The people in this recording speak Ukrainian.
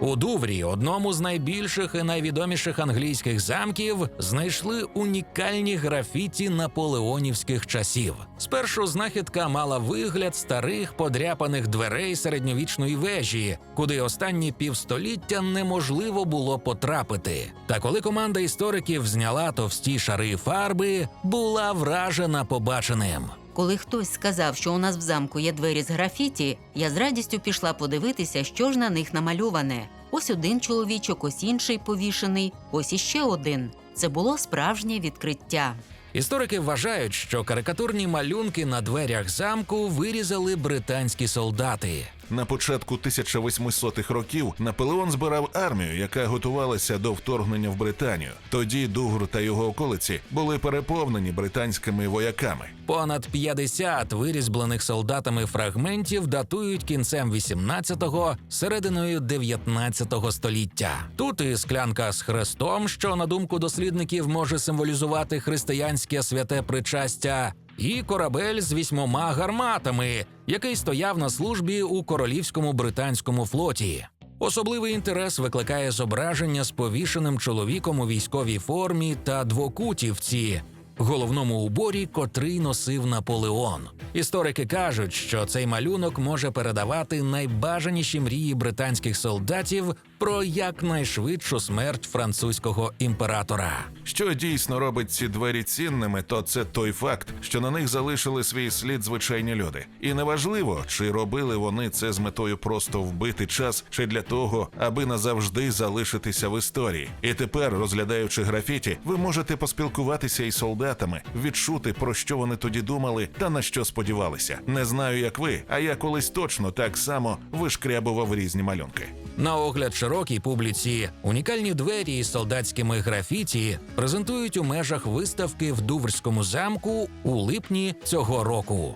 У Дуврі, одному з найбільших і найвідоміших англійських замків, знайшли унікальні графіті наполеонівських часів. Спершу знахідка мала вигляд старих подряпаних дверей середньовічної вежі, куди останні півстоліття неможливо було потрапити. Та коли команда істориків зняла товсті шари фарби, була вражена побаченим. Коли хтось сказав, що у нас в замку є двері з графіті, я з радістю пішла подивитися, що ж на них намальоване. Ось один чоловічок, ось інший повішений, ось іще один. Це було справжнє відкриття. Історики вважають, що карикатурні малюнки на дверях замку вирізали британські солдати. На початку 1800-х років Наполеон збирав армію, яка готувалася до вторгнення в Британію. Тоді Дугр та його околиці були переповнені британськими вояками. Понад 50 вирізблених солдатами фрагментів датують кінцем 18-го, серединою 19-го століття. Тут і склянка з хрестом, що на думку дослідників може символізувати християнське святе причастя, і корабель з вісьмома гарматами, який стояв на службі у королівському британському флоті. Особливий інтерес викликає зображення з повішеним чоловіком у військовій формі та двокутівці, головному уборі, котрий носив Наполеон. Історики кажуть, що цей малюнок може передавати найбажаніші мрії британських солдатів про якнайшвидшу смерть французького імператора. Що дійсно робить ці двері цінними, то це той факт, що на них залишили свій слід звичайні люди. І неважливо, чи робили вони це з метою просто вбити час, чи для того, аби назавжди залишитися в історії. І тепер, розглядаючи графіті, ви можете поспілкуватися із солдатами, відчути про що вони тоді думали та на що сподівалися. Не знаю, як ви, а я колись точно так само вишкрябував різні малюнки. На огляд широкій публіці унікальні двері із солдатськими графіті презентують у межах виставки в Дуврському замку у липні цього року.